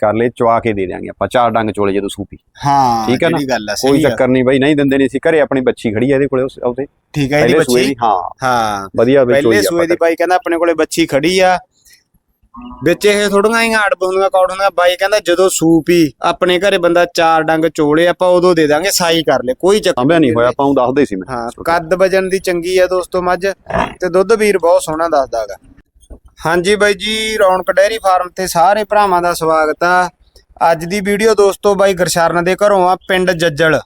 ਕਰ ਲੈ ਚਵਾ ਕੇ ਦੇ ਦਿਆਂਗੇ ਆਪਾਂ ਚਾਰ ਡੰਗ ਚੋਲੇ ਜਦੋਂ ਸੂਪੀ ਹਾਂ ਠੀਕ ਹੈ ਨਾ? ਕੋਈ ਚੱਕਰ ਨਹੀਂ ਬਾਈ ਨਹੀਂ ਦਿੰਦੇ ਨਹੀਂ ਸੀ ਘਰੇ ਆਪਣੀ ਬੱਚੀ ਖੜੀ ਆ ਇਹਦੇ ਕੋਲੇ ਉਹਦੇ। ਠੀਕ ਹੈ ਇਹਦੀ ਬੱਚੀ? ਹਾਂ। ਹਾਂ। ਵਧੀਆ ਵਿੱਚ ਪਹਿਲੇ ਸੂਏ ਦੀ ਬਾਈ ਕਹਿੰਦਾ ਆਪਣੇ ਕੋਲੇ ਬੱਚੀ ਖੜੀ ਆ। ਵਿੱਚ ਇਹ ਥੋੜੀਆਂ ਹੀ ਅੜਬ ਹੁੰਦੀਆਂ ਕੌੜ ਹੁੰਦੀਆਂ। ਬਾਈ ਕਹਿੰਦਾ ਜਦੋਂ ਸੂਪ ਹੀ ਆਪਣੇ ਘਰੇ ਬੰਦਾ ਚਾਰ ਡੰਗ ਚੋਲੇ ਆਪਾਂ ਉਦੋਂ ਦੇ ਦਾਂਗੇ ਸਾਈ ਕਰ ਲੈ ਕੋਈ ਚੱਕਰ ਨਹੀਂ ਹੋਇਆ ਆਪਾਂ ਉਹ ਦੱਸਦੇ ਸੀ ਮੈਂ। ਹਾਂ ਕੱਦ ਵਜਨ ਦੀ ਚੰਗੀ ਆ ਦੋਸਤੋ ਮੱਝ। ਤੇ ਦੁੱਧ ਵੀਰ ਬਹੁਤ ਸੋਹਣਾ ਦੱਸਦਾਗਾ ਹਾਂਜੀ ਬਾਈ ਜੀ, ਰੌਣਕ ਡੈਰੀ ਫਾਰਮ ਤੇ ਸਾਰੇ ਭਰਾਵਾਂ ਦਾ ਸਵਾਗਤ ਆ। ਅੱਜ ਦੀ ਵੀਡੀਓ ਦੋਸਤੋ ਬਾਈ ਗਰਸ਼ਰਨ ਦੇ ਘਰੋਂ ਆ, ਪਿੰਡ ਜੱਜਲ।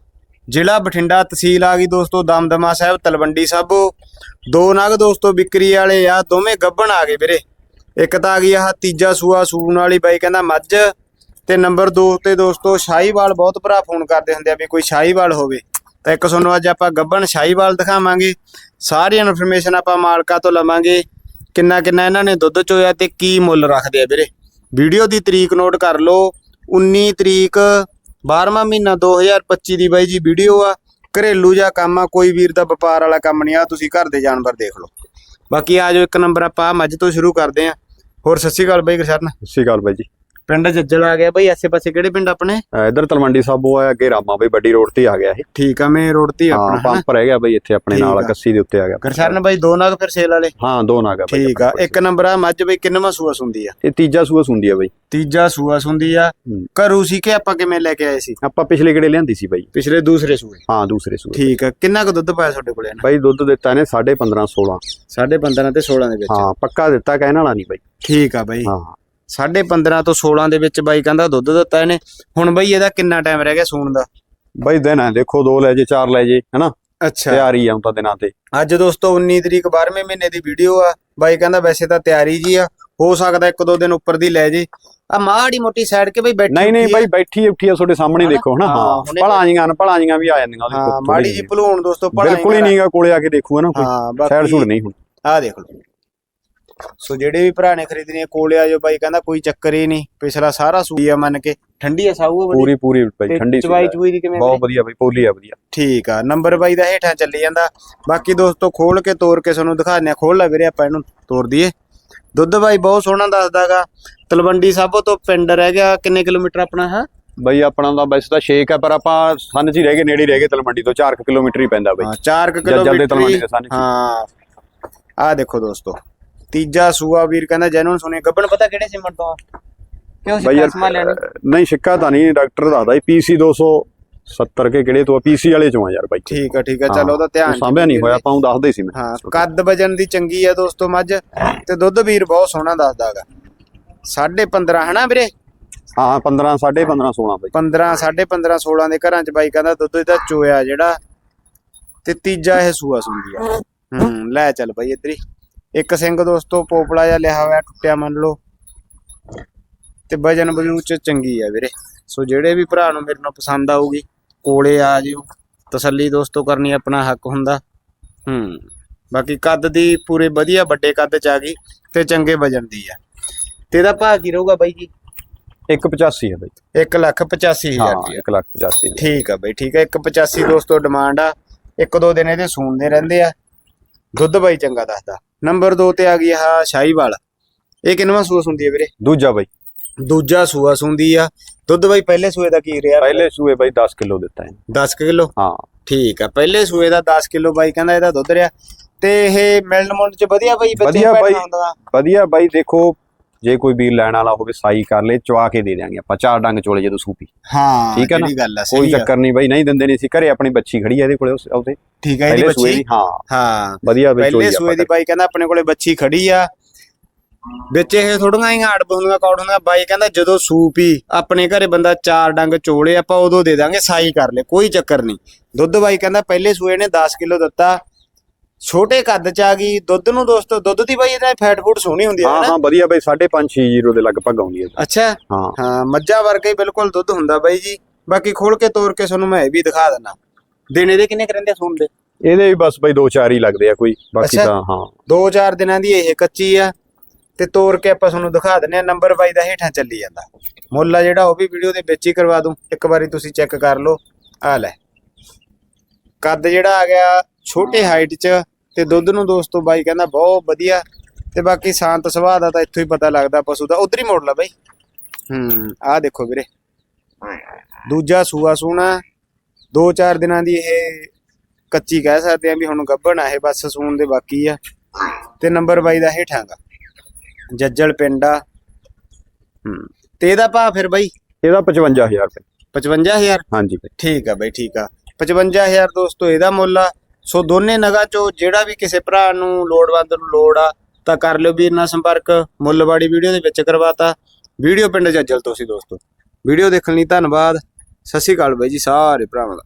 ਜ਼ਿਲ੍ਹਾ ਬਠਿੰਡਾ ਤਹਿਸੀਲ ਆ ਗਈ ਦੋਸਤੋ, ਦਮਦਮਾ ਸਾਹਿਬ, ਤਲਵੰਡੀ ਸਾਬੋ। ਦੋ ਨਗ ਦੋਸਤੋ, ਵਿਕਰੀ ਵਾਲੇ ਆ, ਦੋਵੇਂ ਗੱਭਣ ਆ ਗਏ ਵੀਰੇ। ਇੱਕ ਤਾਂ ਆ ਗਈ ਆਹ ਤੀਜਾ ਸੂਆ ਸੂਣ ਵਾਲੀ ਬਾਈ ਕਹਿੰਦਾ ਮੱਝ। ਤੇ ਨੰਬਰ 2 ਤੇ ਦੋਸਤੋ, ਸ਼ਾਹੀਵਾਲ ਬਹੁਤ ਭਰਾ ਫੋਨ ਕਰਦੇ ਹੁੰਦੇ ਆ ਵੀ ਕੋਈ ਸ਼ਾਹੀਵਾਲ ਹੋਵੇ। ਤਾਂ ਇੱਕ ਤੁਹਾਨੂੰ ਅੱਜ ਆਪਾਂ ਗੱਬਣ ਸ਼ਾਹੀਵਾਲ ਦਿਖਾਵਾਂਗੇ। ਸਾਰੀ ਇਨਫੋਰਮੇਸ਼ਨ ਆਪਾਂ ਮਾਲਕਾਂ ਤੋਂ ਲਵਾਂਗੇ। ਕਿੰਨਾ ਕਿੰਨਾ ਇਹਨਾਂ ਨੇ ਦੁੱਧ ਚੋਇਆ ਤੇ ਕੀ ਮੁੱਲ ਰੱਖਦੇ ਆ ਵੀਰੇ? ਵੀਡੀਓ ਦੀ ਤਰੀਕ ਨੋਟ ਕਰ ਲਓ। 19 ਤਰੀਕ 12ਵਾਂ ਮਹੀਨਾ 2025 ਦੀ ਬਾਈ ਜੀ ਵੀਡੀਓ ਆ। ਘਰੇਲੂ ਜਾਂ ਕੰਮ ਆ, ਕੋਈ ਵੀਰ ਦਾ ਵਪਾਰ ਵਾਲਾ ਕੰਮ ਨਹੀਂ ਆ, ਤੁਸੀਂ ਘਰ ਦੇ ਜਾਨਵਰ ਦੇਖ ਲਓ। ਬਾਕੀ ਆ ਜਾਓ, ਇੱਕ ਨੰਬਰ ਆਪਾਂ ਮੱਝ ਤੋਂ ਸ਼ੁਰੂ ਕਰਦੇ ਆ। ਹੋਰ ਸਤਿ ਸ਼੍ਰੀ ਅਕਾਲ ਬਾਈ ਗਰਸ਼ਰਨ। ਸਤਿ ਸ਼੍ਰੀ ਅਕਾਲ ਬਾਈ ਜੀ। ਪਿੰਡ ਜੱਜਲ ਆ ਗਿਆ ਬਾਈ ਆਸੇ ਪਾਸੇ ਕਿਹੜੇ ਪਿੰਡ ਆਪਣੇ? ਇੱਧਰ ਤਲਵੰਡੀ ਸਾਬੋ ਆ ਅੱਗੇ ਰਾਮਾ ਬਈ ਵੱਡੀ ਰੋਡ ਤੇ ਆ ਗਿਆ ਇਹ। ਠੀਕ ਆ ਮੈਂ ਰੋਡ ਤੇ ਹੀ ਹਾਂ ਆਪਣਾ ਹਨਾ? ਪੰਪ ਰਹਿ ਗਿਆ ਬਈ ਇੱਥੇ ਆਪਣੇ ਨਾਲ ਆ। ਕੱਸੀ ਦੇ ਉੱਤੇ ਆ ਗਿਆ। ਗਰਸ਼ਰਨ ਬਾਈ ਦੋ ਨਗ ਫਿਰ ਸੇਲ ਵਾਲੇ? ਹਾਂ ਦੋ ਨਾਗਾ ਬਈ ਠੀਕ ਆ ਇੱਕ ਨੰਬਰ ਆ ਮੱਝ ਬਈ ਕਿੰਨਵਾਂ ਸੂਆ ਸੁੰਦੀ ਆ? ਇਹ ਤੀਜਾ ਸੂਆ ਸੁੰਦੀ ਆ ਬਈ। ਤੀਜਾ ਸੂਆ ਸੁੰਦੀ ਆ। ਹੂੰ। ਘਰੂ ਸੀ ਕਿ ਆਪਾਂ ਕਿਵੇਂ ਲੈ ਕੇ ਆਏ ਸੀ? ਆਪਾਂ ਪਿਛਲੇ ਕਿਹੜੇ ਲਿਆਂਦੀ ਸੀ ਬਾਈ? ਪਿਛਲੇ ਦੂਸਰੇ ਸੂਏ। ਹਾਂ ਦੂਸਰੇ ਸੂਏ। ਠੀਕ ਆ ਕਿੰਨਾ ਕੁ ਦੁੱਧ ਪਾਇਆ ਤੁਹਾਡੇ ਕੋਲੇ ਨਾ ਬਾਈ ਦੁੱਧ ਦਿੱਤਾ ਨੇ 15.5 16 ਸਾਢੇ 15 ਤੇ 16 ਦੇ ਵਿੱਚ। ਹਾਂ ਪੱਕਾ ਦਿੱਤਾ ਕਹਿਣ ਵਾਲਾ ਨਹੀਂ ਬਾਈ। ਠੀਕ ਆ ਬਾਈ। ਹਾਂ। ਸਾਢੇ 15 ਤੋਂ 16 ਦੇ ਵਿੱਚ ਬਾਈ ਕਹਿੰਦਾ ਦੁੱਧ ਦਿੱਤਾ ਇਹਨੇ। ਹੁਣ ਬਾਈ ਇਹਦਾ ਕਿੰਨਾ ਟਾਈਮ ਰਹਿ ਗਿਆ ਸੂਣ ਦਾ? ਬਾਈ ਦਿਨ ਹੈ ਦੇਖੋ ਦੋ ਲੈ ਜੇ ਚਾਰ ਲੈ ਜੇ ਹਨਾ? ਅੱਛਾ। ਤਿਆਰੀ ਆ ਹੁਣ ਤਾਂ ਦਿਨਾਂ ਤੇ। ਅੱਜ ਦੋਸਤੋ 19 ਤਰੀਕ 12ਵੇਂ ਮਹੀਨੇ ਦੀ ਵੀਡੀਓ ਆ। ਬਾਈ ਕਹਿੰਦਾ ਵੈਸੇ ਤਾਂ ਤਿਆਰੀ ਜੀ ਆ। ਹੋ ਸਕਦਾ ਇੱਕ ਦੋ ਦਿਨ ਉੱਪਰ ਦੀ ਲੈ ਜੇ। ਆ ਮਾੜੀ ਮੋਟੀ ਸਾਈਡ ਕੇ ਬਈ ਬੈਠੀ ਨਹੀਂ ਨਹੀਂ। ਬਾਈ ਬੈਠੀ ਉੱਠੀ ਆ ਤੁਹਾਡੇ ਸਾਹਮਣੇ? ਦੇਖੋ ਹਨਾ? ਹਾਂ, ਭਲਾਂ ਜੀਆਂ ਨੇ ਭਲਾਂ ਜੀਆਂ ਵੀ ਆ ਜਾਂਦੀਆਂ ਉਹਦੇ ਹਾਂ ਮਾੜੀ ਜੀ ਭਲੂਣ ਦੋਸਤੋ ਭਲਾ ਬਿਲਕੁਲ ਹੀ ਨਹੀਂਗਾ ਕੋਲੇ ਆ ਕੇ ਦੇਖੂਗਾ ਨਾ ਕੋਈ। ਸਾਈਡ ਸੂਡ ਨਹੀਂ ਹੁਣ। ਆ ਦੇਖ ਲਓ। ਸੋ ਜਿਹੜੇ ਵੀ ਭਰਾ ਨੇ ਖਰੀਦਣੀ ਹੈ ਕੋਲੇ ਆ ਜੋ ਬਾਈ ਕਹਿੰਦਾ ਕੋਈ ਚੱਕਰ ਹੀ ਨਹੀਂ। ਪਿਛਲਾ ਸਾਰਾ ਸੂਈ ਆ ਮੰਨ ਕੇ। ਠੰਡੀ ਆ ਸਾਊ ਆ ਬੜੀ? ਪੂਰੀ ਪੂਰੀ ਬਾਈ ਠੰਡੀ ਚਵਾਈ ਚੂਈ ਦੀ ਕਿਵੇਂ ਬਹੁਤ ਵਧੀਆ ਬਾਈ ਪੋਲੀ ਆ ਵਧੀਆ। ਠੀਕ ਆ ਨੰਬਰ ਬਾਈ ਦਾ ਹੇਠਾਂ ਚੱਲੀ ਜਾਂਦਾ। ਬਾਕੀ ਦੋਸਤੋ ਖੋਲ ਕੇ ਤੋੜ ਕੇ ਤੁਹਾਨੂੰ ਦਿਖਾਉਂਦੇ ਆ। ਖੋਲ ਲੈ ਵੀਰੇ ਆਪਾਂ ਇਹਨੂੰ ਤੋੜ ਦਈਏ। ਦੁੱਧ ਬਾਈ ਬਹੁਤ ਸੋਹਣਾ ਦੱਸਦਾਗਾ। ਤਲਵੰਡੀ ਸਾਬੋ ਤੋਂ ਪਿੰਡ ਰਹਿ ਗਿਆ ਕਿੰਨੇ ਕਿਲੋਮੀਟਰ ਆਪਣਾ ਹੈ? ਬਾਈ ਆਪਣਾ ਤਾਂ ਵੈਸੇ ਤਾਂ ਸ਼ੇਕ ਹੈ ਪਰ ਆਪਾਂ ਸੰਨ ਚ ਹੀ ਰਹਿ ਗਏ ਨੇੜੇ ਹੀ ਰਹਿ ਗਏ ਤਲਮੰਡੀ ਤੋਂ। 4 ਕਿਲੋਮੀਟਰ ਹੀ ਪੈਂਦਾ ਬਾਈ। ਹਾਂ 4 ਜੱਜਲ ਦੇ ਕਿਲੋਮੀਟਰ ਤਲਵੰਡੀ ਦੇ ਸਾਨੇ ਚ। ਹਾਂ। ਆ ਦੇਖੋ ਦੋਸਤੋ। ਤੀਜਾ ਸੂਆ ਵੀਰ ਕਹਿੰਦਾ ਜੈਨੂਨ ਸੁਣੇ ਗੱਬਣ ਪਤਾ ਕਿਹੜੇ ਸਿਮਟ ਤੋਂ ਆ? ਕਿਉਂ ਬਾਈ ਸਿੱਕਾ ਯਾਰ ਸਮਾ ਲੈਣੀ? ਨਹੀਂ ਸਿੱਕਾ ਤਾਂ ਨਹੀਂ ਡਾਕਟਰ ਦੱਸਦਾ ਜੀ ਪੀਸੀ 270 ਕੇ ਕਿਹੜੇ ਤੋਂ ਪੀਸੀ ਵਾਲੇ ਚੋਂ ਆ ਯਾਰ ਬਾਈ। ਠੀਕ ਆ ਠੀਕ ਆ ਚਲੋ ਉਹਦਾ ਧਿਆਨ ਸਾਂਭਿਆ ਨਹੀਂ ਹੋਇਆ ਆਪਾਂ ਉਹ ਦੱਸਦੇ ਸੀ ਮੈਂ। ਹਾਂ ਕੱਦ ਵਜਨ ਦੀ ਚੰਗੀ ਆ ਦੋਸਤੋ ਮੱਝ ਤੇ ਦੁੱਧ ਵੀਰ ਬਹੁਤ ਸੋਹਣਾ ਦੱਸਦਾਗਾ 15.5 ਹਨਾ ਵੀਰੇ? ਹਾਂ 15 15.5 16 ਬਾਈ। 15 15.5 16 ਦੇ ਘਰਾਂ ਚ ਬਾਈ ਕਹਿੰਦਾ ਦੁੱਧ ਇਹਦਾ ਚੋਇਆ ਜਿਹੜਾ ਤੇ ਤੀਜਾ ਇਹ ਸੂਆ ਸੁੰਦੀ ਆ। ਹੂੰ ਲੈ ਚੱਲ ਬਾਈ ਇੱਧਰ ਹੀ। ਇੱਕ ਸਿੰਘ ਦੋਸਤੋ ਪੋਪਲਾ ਜਿਹਾ ਲਿਆ ਹੋਇਆ ਟੁੱਟਿਆ ਮੰਨ ਲਓ। ਤੇ ਵਜਨ ਵਜੂ ਚ ਚੰਗੀ ਆ ਵੀਰੇ। ਸੋ ਜਿਹੜੇ ਵੀ ਭਰਾ ਨੂੰ ਮੇਰੇ ਨਾਲ ਪਸੰਦ ਆਊਗੀ ਕੋਲੇ ਆ ਜਿਓ। ਤਸੱਲੀ ਦੋਸਤੋ ਕਰਨੀ ਆਪਣਾ ਹੱਕ ਹੁੰਦਾ। ਹੂੰ ਬਾਕੀ ਕੱਦ ਦੀ ਪੂਰੇ ਵਧੀਆ ਵੱਡੇ ਕੱਦ ਚ ਆ ਗਈ ਤੇ ਚੰਗੇ ਵਜਨ ਦੀ ਆ। ਤੇ ਇਹਦਾ ਭਾਅ ਕੀ ਰਹੂਗਾ ਬਾਈ ਜੀ? 185 ਹੈ ਬਾਈ। 1 ਲੱਖ 85 ਹਾਂ ਹਜ਼ਾਰ ਰੁਪਇਆ। 1 ਲੱਖ 85 ਠੀਕ ਆ ਬਈ ਠੀਕ ਆ। 185 ਦੋਸਤੋ ਡਿਮਾਂਡ ਆ। ਇੱਕ ਦੋ ਦਿਨ ਇਹਦੇ ਸੂਣਦੇ ਰਹਿੰਦੇ ਆ। ਦੁੱਧ ਬਾਈ ਚੰਗਾ ਦੱਸਦਾ। ਨੰਬਰ 2 ਤੇ ਆ ਗਈ ਆ ਸ਼ਾਹੀਵਾਲ। ਇਹ ਕਿੰਨਵਾਂ ਸੂਆ ਸੁੰਦੀ ਹੈ ਵੀਰੇ? ਦੂਜਾ ਬਾਈ। ਦੂਜਾ ਸੂਆ ਸੁੰਦੀ ਆ। ਦੁੱਧ ਬਾਈ ਪਹਿਲੇ ਸੂਏ ਦਾ ਕੀ ਰਿਹਾ? ਪਹਿਲੇ ਸੂਏ ਬਾਈ 10 ਕਿਲੋ ਦਿੱਤਾ ਹੈ 10 ਕਿਲੋ? ਹਾਂ। ਠੀਕ ਆ ਪਹਿਲੇ ਸੂਏ ਦਾ 10 ਕਿਲੋ ਬਾਈ ਕਹਿੰਦਾ ਇਹਦਾ ਦੁੱਧ ਰਿਹਾ। ਤੇ ਇਹ ਮਿਲਣ ਮੁੰਡ ਚ ਵਧੀਆ ਬਾਈ ਬੱਚੇ ਵਧੀਆ ਬਾਈ। ਹੁੰਦਾ ਵਧੀਆ ਬਾਈ ਦੇਖੋ ਜੇ ਕੋਈ ਵੀਰ ਲੈਣ ਵਾਲਾ ਹੋਵੇ ਸਾਈ ਕਰ ਲੈ ਚਵਾ ਕੇ ਦੇ ਦਿਆਂਗੇ ਆਪਾਂ ਚਾਰ ਡੰਗ ਚੋਲੇ ਜਦੋਂ ਸੂਪੀ। ਹਾਂ ਠੀਕ ਆ ਨਾ? ਕੋਈ ਚੱਕਰ ਨਹੀਂ ਬਾਈ ਨਹੀਂ ਦਿੰਦੇ ਨਹੀਂ ਸੀ ਘਰੇ ਆਪਣੀ ਬੱਚੀ ਖੜੀ ਆ ਇਹਦੇ ਕੋਲੇ ਉਸ ਉਹਦੇ। ਠੀਕ ਆ ਇਹਦੀ ਬੱਚੀ? ਹਾਂ। ਹਾਂ। ਵਧੀਆ ਵਿੱਚ ਪਹਿਲੇ ਸੂਏ ਦੀ ਬਾਈ ਕਹਿੰਦਾ ਆਪਣੇ ਕੋਲੇ ਬੱਚੀ ਖੜੀ ਆ। ਵਿੱਚ ਇਹ ਥੋੜੀਆਂ ਹੀ ਅੜਬ ਹੁੰਦੀਆਂ ਕੌੜ ਹੁੰਦੀਆਂ ਬਾਈ ਕਹਿੰਦਾ ਜਦੋਂ ਸੂਪ ਹੀ ਆਪਣੇ ਘਰੇ ਬੰਦਾ ਚਾਰ ਡੰਗ ਚੋਲੇ ਆਪਾਂ ਉਦੋਂ ਦੇ ਦਾਂਗੇ ਸਾਈ ਕਰ ਲੈ ਕੋਈ ਚੱਕਰ ਨਹੀਂ। ਦੁੱਧ ਬਾਈ ਕਹਿੰਦਾ ਪਹਿਲੇ ਸੂਏ ਨੇ 10 ਕਿਲੋ ਦਿੱਤਾ ਛੋਟੇ ਕੱਦ ਚ ਆ ਗਈ ਦੁੱਧ ਨੂੰ ਦੋਸਤੋ ਦੁੱਧ ਦੀ ਬਾਈ ਇਹਦਾ ਫੈਟ ਫੂਡ ਸੋਹਣੀ ਹੁੰਦੀ ਹੈ ਹਾਂ ਹਾਂ ਵਧੀਆ ਬਾਈ 5.5 6 ਦੇ ਲਗਭਗ ਆਉਂਦੀ ਹੈ ਅੱਛਾ? ਹਾਂ। ਹਾਂ ਮੱਝਾਂ ਵਰਗਾ ਹੀ ਬਿਲਕੁਲ ਦੁੱਧ ਹੁੰਦਾ ਬਾਈ ਜੀ। ਬਾਕੀ ਖੋਲ ਕੇ ਤੋੜ ਕੇ ਤੁਹਾਨੂੰ ਮੈਂ ਇਹ ਵੀ ਦਿਖਾ ਦਿੰਦਾ। ਦਿਨ ਇਹਦੇ ਕਿੰਨੇ ਕਰੰਦੇ ਸੂਣ ਦੇ? ਇਹਦੇ ਵੀ ਬਸ ਬਾਈ ਦੋ ਚਾਰ ਹੀ ਲੱਗਦੇ ਆ ਕੋਈ ਬਾਕੀ। ਤਾਂ ਹਾਂ। ਦੋ ਚਾਰ ਦਿਨਾਂ ਦੀ ਇਹ ਕੱਚੀ ਆ ਤੇ ਤੋੜ ਕੇ ਆਪਾਂ ਤੁਹਾਨੂੰ ਦਿਖਾ ਦਿੰਨੇ ਆ ਨੰਬਰ ਬਾਈ ਦਾ ਹੇਠਾਂ ਚੱਲੀ ਜਾਂਦਾ। ਮੁੱਲ ਆ ਜਿਹੜਾ ਉਹ ਵੀ ਵੀਡੀਓ ਦੇ ਵਿੱਚ ਹੀ ਕਰਵਾ ਦੂੰ। ਇੱਕ ਵਾਰੀ ਤੁਸੀਂ ਚੈੱਕ ਕਰ ਲਓ। ਆ ਲੈ। ਕੱਦ ਜਿਹੜਾ ਆ ਗਿਆ ਛੋਟੇ ਹਾਈਟ 'ਚ ਤੇ ਦੁੱਧ ਨੂੰ ਦੋਸਤੋ ਬਾਈ ਕਹਿੰਦਾ ਬਹੁਤ ਵਧੀਆ ਤੇ ਬਾਕੀ ਸ਼ਾਂਤ ਸੁਭਾਅ ਦਾ ਤਾਂ ਇੱਥੋਂ ਹੀ ਪਤਾ ਲੱਗਦਾ ਪਸ਼ੂ ਦਾ। ਉਧਰ ਹੀ ਮੋੜ ਲਾ ਬਾਈ। ਹੂੰ। ਆਹ ਦੇਖੋ ਵੀਰੇ। ਦੂਜਾ ਸੂਆ ਸੂਣਾ। ਦੋ ਚਾਰ ਦਿਨਾਂ ਦੀ ਇਹ ਕੱਚੀ ਕਹਿ ਸਕਦੇ ਆ ਵੀ ਹੁਣ ਗੱਭਣ ਆ ਇਹ ਬਸ ਸੂਣ ਦੇ ਬਾਕੀ ਆ। ਤੇ ਨੰਬਰ ਬਾਈ ਦਾ ਹੇਠਾਂਗਾ ਜੱਜਲ ਪਿੰਡ ਹੂੰ। ਤੇ ਇਹਦਾ ਭਾਅ ਫਿਰ ਬਾਈ? ਇਹਦਾ 55000 ਰੁਪਏ। 55000 ਹਾਂਜੀ। ਬਾਈ ਠੀਕ ਆ ਬਾਈ ਠੀਕ ਆ। 55000 ਦੋਸਤੋ ਇਹਦਾ ਮੁੱਲ ਆ। ਸੋ ਦੋਨੇ ਨਗਾ ਚੋਂ ਜਿਹੜਾ ਵੀ ਕਿਸੇ ਭਰਾ ਨੂੰ ਲੋੜਵੰਦ ਨੂੰ ਲੋੜ ਆ, ਤਾਂ ਕਰ ਲਿਓ ਵੀਰ ਨਾਲ ਸੰਪਰਕ। ਮੁੱਲਵਾੜੀ ਵੀਡੀਓ ਦੇ ਵਿੱਚ ਕਰਵਾਤਾ। ਵੀਡੀਓ ਪਿੰਡ ਜੱਜਲ ਤੋਂ ਸੀ ਦੋਸਤੋ। ਵੀਡੀਓ ਦੇਖਣ ਲਈ ਧੰਨਵਾਦ। ਸਤਿ ਸ਼੍ਰੀ ਅਕਾਲ ਬਾਈ ਜੀ, ਸਾਰੇ ਭਰਾਵਾਂ ਦਾ।